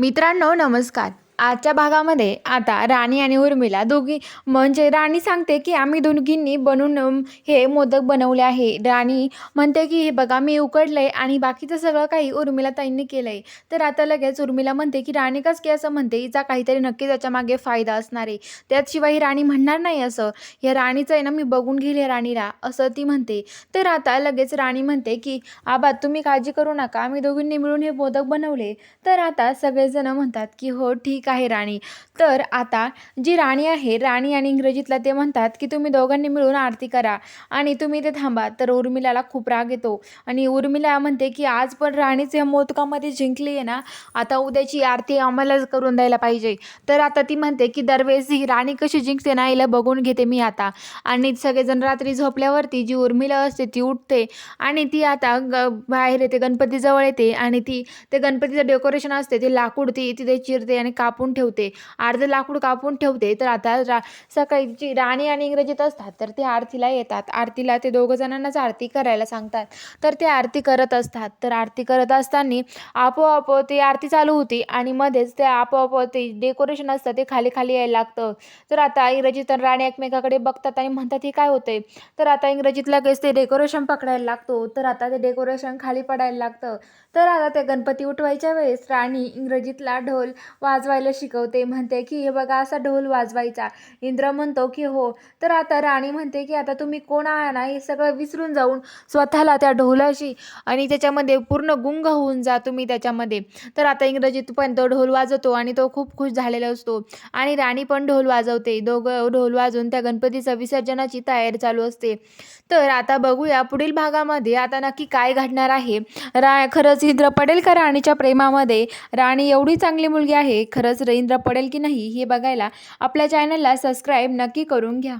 मित्रांनो नमस्कार. आजच्या भागामध्ये आता राणी आणि उर्मिला दोघी म्हणजे राणी सांगते की आम्ही दोघींनी बनवून हे मोदक बनवले आहे. राणी म्हणते की हे बघा मी उकडलं आहे आणि बाकीचं सगळं काही उर्मिला ताईंनी केलं आहे तर आता लगेच उर्मिला म्हणते की राणी कस की असं म्हणते? हिचा काहीतरी नक्की त्याच्यामागे फायदा असणार आहे. त्याशिवाय ही राणी म्हणणार नाही असं. या राणीचं आहे ना मी बघून घेईल या राणीला असं ती म्हणते. तर आता लगेच राणी म्हणते की आबा तुम्ही काळजी करू नका. आम्ही दोघींनी मिळून हे मोदक बनवले. तर आता सगळेजण म्हणतात की हो ठीक आहे राणी. तर आता जी राणी आहे राणी आणि इंग्रजीतला ते म्हणतात की तुम्ही दोघांनी मिळून आरती करा आणि तुम्ही ते थांबा. तर उर्मिलाला खूप राग येतो आणि उर्मिला म्हणते की आज पण राणीच या मोदकामध्ये जिंकली आहे ना आता उद्याची आरती आम्हालाच करून द्यायला पाहिजे. तर आता ती म्हणते की दरवेळेस ही राणी कशी जिंकते ना हिला बघून घेते मी आता. आणि सगळेजण रात्री झोपल्यावरती जी उर्मिला असते ती उठते आणि ती आता ग बाहेर येते गणपतीजवळ येते आणि ती ते गणपतीचं डेकोरेशन असते ते लाकूड ती तिथे चिरते आणि कापून ठेवते. अर्धं लाकूड कापून ठेवते. तर आता रा सकाळी राणी आणि इंग्रजीत असतात तर ते आरतीला येतात. आरतीला ते दोघं जणांनाच आरती करायला सांगतात. तर ते आरती करत असतात. तर आरती करत असताना आपोआप ती आरती चालू होती आणि मध्येच ते आपोआप ते डेकोरेशन असतं ते खाली खाली यायला लागतं. तर आता इंग्रजीत आणि राणी एकमेकाकडे बघतात आणि म्हणतात हे काय होतंय? तर आता इंग्रजीत लगेच ते डेकोरेशन पकडायला लागतो. तर आता ते डेकोरेशन खाली पडायला लागतं. तर आता ते गणपती उठवायच्या वेळेस राणी इंग्रजीतला ढोल वाजवायला शिकवते. म्हणते की हे बघा असा ढोल वाजवायचा. इंद्र म्हणतो की हो. तर आता राणी म्हणते की आता तुम्ही कोण आहात ना हे सगळं विसरून जाऊन स्वतःला त्या ढोलाशी आणि त्याच्यामध्ये पूर्ण गुंग होऊन जा तुम्ही त्याच्यामध्ये. तर आता इंग्रजीत पण तो ढोल वाजवतो आणि तो खूप खुश झालेला असतो. आणि राणी पण ढोल वाजवते. दोघं ढोल वाजवून त्या गणपतीचं विसर्जनाची तयारी चालू असते. तर आता बघूया पुढील भागामध्ये आता नक्की काय घडणार आहे. रा खरंच इंद्र पडेल का राणीच्या प्रेमामध्ये राणी एवढी चांगली मुलगी आहे. खरंच इंद्र पडेल की नाही हे बघायला आपल्या चॅनलला सबस्क्राईब नक्की करून घ्या.